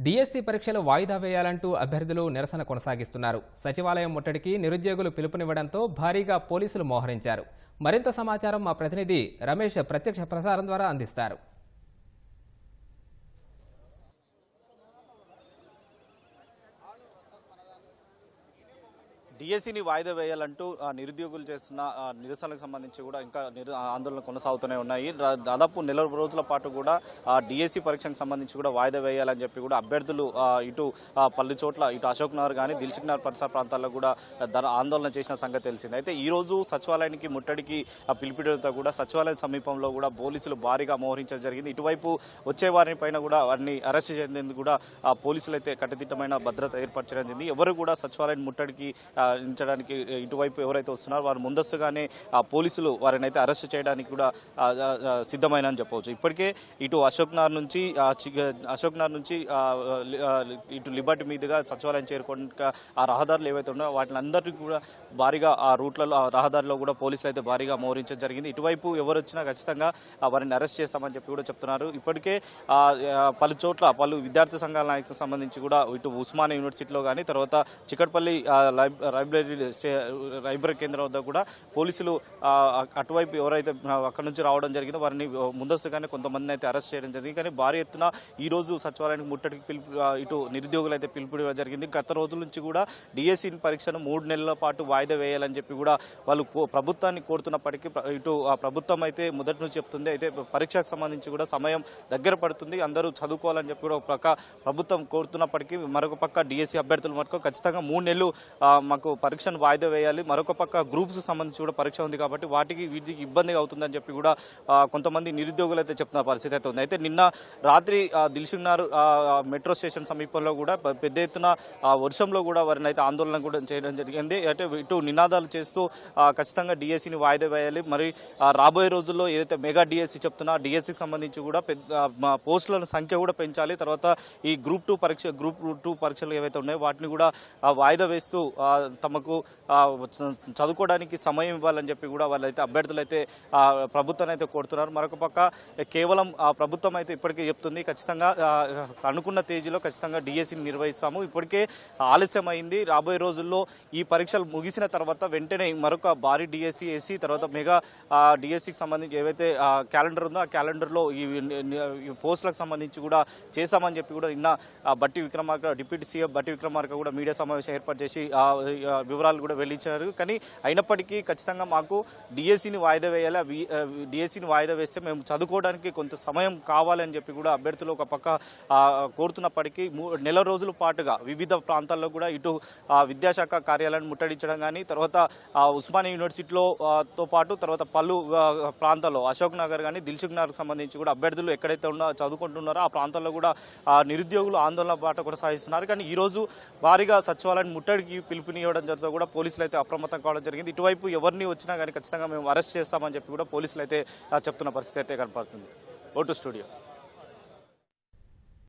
DSC పరీక్షలు వాయిదా వేయాలంటూ అభ్యర్థులు నిరసన కొనసాగిస్తున్నారు. సచివాలయం ముట్టడికి నిరుద్యోగులు పిలుపునివ్వడంతో భారీగా పోలీసులు మోహరించారు. మరింత సమాచారం మా ప్రతినిధి రమేష్ ప్రత్యక్ష ప్రసారం ద్వారా అందిస్తారు. డిఎస్సిని వాయిదా వేయాలంటూ నిరుద్యోగులు చేస్తున్న నిరసనలకు సంబంధించి కూడా ఇంకా ఆందోళన కొనసాగుతూనే ఉన్నాయి. దాదాపు నెల రోజుల పాటు కూడా డిఎస్సి పరీక్షకు సంబంధించి కూడా వాయిదా వేయాలని చెప్పి కూడా అభ్యర్థులు ఇటు ఆ, పలు చోట్ల ఇటు అశోక్ నగర్ కానీ దిల్సుఖ్ నగర్ పరిసర ప్రాంతాల్లో కూడా ధర ఆందోళన చేసిన సంగతి తెలిసింది. అయితే ఈ రోజు సచివాలయానికి ముట్టడికి పిలిపిడంతో కూడా సచివాలయం సమీపంలో కూడా పోలీసులు భారీగా మోహరించడం జరిగింది. ఇటువైపు వచ్చే వారిని పైన కూడా వారిని అరెస్ట్ చేసేందుకు కూడా పోలీసులు అయితే కట్టుదిట్టమైన భద్రత ఏర్పరచడం జరిగింది. ఎవరు కూడా సచివాలయం ముట్టడికి ఆ, ఇటువైపు ఎవరైతే వస్తున్నారో వారు ముందస్తుగానే ఆ, పోలీసులు వారిని అయితే అరెస్ట్ చేయడానికి కూడా సిద్ధమైన సిద్ధమైనని చెప్పవచ్చు. ఇప్పటికే ఇటు అశోక్ నార్ నుంచి అశోక్ నార్ నుంచి ఇటు లిబర్టీ మీదుగా సచివాలయం చేరుకోవడానికి ఆ రహదారులు ఏవైతే ఉన్నాయో వాటిని అందరికీ కూడా భారీగా ఆ రూట్లలో ఆ రహదారిలో కూడా పోలీసులు అయితే భారీగా మోహరించడం జరిగింది. ఇటువైపు ఎవరు వచ్చినా ఖచ్చితంగా వారిని అరెస్ట్ చేస్తామని చెప్పి కూడా చెప్తున్నారు. ఇప్పటికే ఆ, పలు చోట్ల పలు విద్యార్థి సంఘాల నాయకులకు సంబంధించి కూడా ఇటు ఉస్మానియా యూనివర్సిటీలో కానీ తర్వాత Chikkadpally library library library library కేంద్రం వద్ద కూడా పోలీసులు అటువైపు ఎవరైతే అక్కడ నుంచి రావడం జరిగిందో వారిని ముందస్తుగానే కొంతమందిని అయితే అరెస్ట్ చేయడం జరిగింది. కానీ భారీ ఎత్తున ఈ రోజు సచివాలయానికి ముట్టడికి పిలుపు ఇటు నిరుద్యోగులు అయితే పిలుపునివ్వడం జరిగింది. గత రోజుల నుంచి కూడా డిఎస్సి పరీక్షను మూడు నెలల పాటు వాయిదా వేయాలని చెప్పి కూడా వాళ్ళు కో- ప్రభుత్వాన్ని కోరుతున్నప్పటికీ ఇటు ఆ ప్రభుత్వం అయితే మొదటి నుంచి చెప్తుంది. అయితే పరీక్షకు సంబంధించి కూడా సమయం దగ్గర పడుతుంది. అందరూ చదువుకోవాలని చెప్పి కూడా ఒక పక్క ప్రభుత్వం కోరుతున్నప్పటికీ మరొక పక్క డిఎస్సి అభ్యర్థులు మటుకు ఖచ్చితంగా మూడు నెలలు మాకు మనకు పరీక్షను వాయిదా వేయాలి. మరొక పక్క గ్రూప్స్ సంబంధించి కూడా పరీక్ష ఉంది కాబట్టి వాటికి వీటికి ఇబ్బందిగా అవుతుందని చెప్పి కూడా కొంతమంది నిరుద్యోగులు అయితే చెప్తున్న పరిస్థితి అయితే ఉంది. అయితే నిన్న రాత్రి దిల్సుకున్నారు మెట్రో స్టేషన్ సమీపంలో కూడా పెద్ద ఎత్తున వర్షంలో కూడా వారిని అయితే ఆందోళన కూడా చేయడం జరిగింది. అంటే ఇటు నినాదాలు చేస్తూ ఖచ్చితంగా డిఎస్సిని వాయిదా వేయాలి. మరి రాబోయే రోజుల్లో ఏదైతే మెగా డిఎస్సి చెప్తున్నా డిఎస్సికి సంబంధించి కూడా పెద్ద పోస్టుల సంఖ్య కూడా పెంచాలి. తర్వాత ఈ గ్రూప్ టూ పరీక్ష గ్రూప్ టూ పరీక్షలు ఏవైతే ఉన్నాయో వాటిని కూడా వాయిదా వేస్తూ తమకు చ- చదువుకోవడానికి సమయం ఇవ్వాలని చెప్పి కూడా వాళ్ళైతే అభ్యర్థులు అయితే ప్రభుత్వాన్ని అయితే కోరుతున్నారు. మరొక పక్క కేవలం ఆ, ప్రభుత్వం అయితే ఇప్పటికే చెప్తుంది. ఖచ్చితంగా అనుకున్న తేదీలో ఖచ్చితంగా డిఎస్సిని నిర్వహిస్తాము. ఇప్పటికే ఆలస్యం అయింది రాబోయే రోజుల్లో ఈ పరీక్షలు ముగిసిన తర్వాత వెంటనే మరొక భారీ డిఎస్సి ఎస్సి తర్వాత మెగా డిఎస్సికి సంబంధించి ఏవైతే క్యాలెండర్ ఉందో ఆ క్యాలెండర్లో ఈ పోస్టులకు సంబంధించి కూడా చేశామని చెప్పి కూడా నిన్న బట్టి విక్రమార్క డిప్యూటీ సీఎం బట్టి విక్రమార్క కూడా మీడియా సమావేశం ఏర్పాటు చేసి వివరాలు కూడా వెల్లించినారు కానీ అయినప్పటికీ ఖచ్చితంగా మాకు డిఎస్సిని వాయిదా వేయాలి. డిఎస్సిని వాయిదా వేస్తే మేము చదువుకోవడానికి కొంత సమయం కావాలని చెప్పి కూడా అభ్యర్థులు ఒక పక్క కోరుతున్నప్పటికీ నెల రోజుల పాటుగా వివిధ ప్రాంతాల్లో కూడా ఇటు ఆ, విద్యాశాఖ కార్యాలయాన్ని ముట్టడించడం కానీ తర్వాత ఉస్మానియా యూనివర్సిటీలో తో పాటు తర్వాత పలు ప్రాంతాల్లో అశోక్ నగర్ కానీ దిల్సుఖ్ నగర్కి సంబంధించి కూడా అభ్యర్థులు ఎక్కడైతే ఉన్నా చదువుకుంటున్నారో ఆ ప్రాంతాల్లో కూడా నిరుద్యోగులు ఆందోళన బాట కొనసాగిస్తున్నారు. కానీ ఈరోజు రోజు భారీగా సచివాలయాన్ని ముట్టడికి పిలుపునివ్వడం జరుగుతూ కూడా పోలీసులు అయితే అప్రమత్తం కావడం జరిగింది. ఇటువైపు ఎవరిని వచ్చినా కానీ ఖచ్చితంగా మేము అరెస్ట్ చేస్తామని చెప్పి కూడా పోలీసులు అయితే చెప్తున్న పరిస్థితి అయితే కనపడుతుంది. ఓటు స్టూడియో.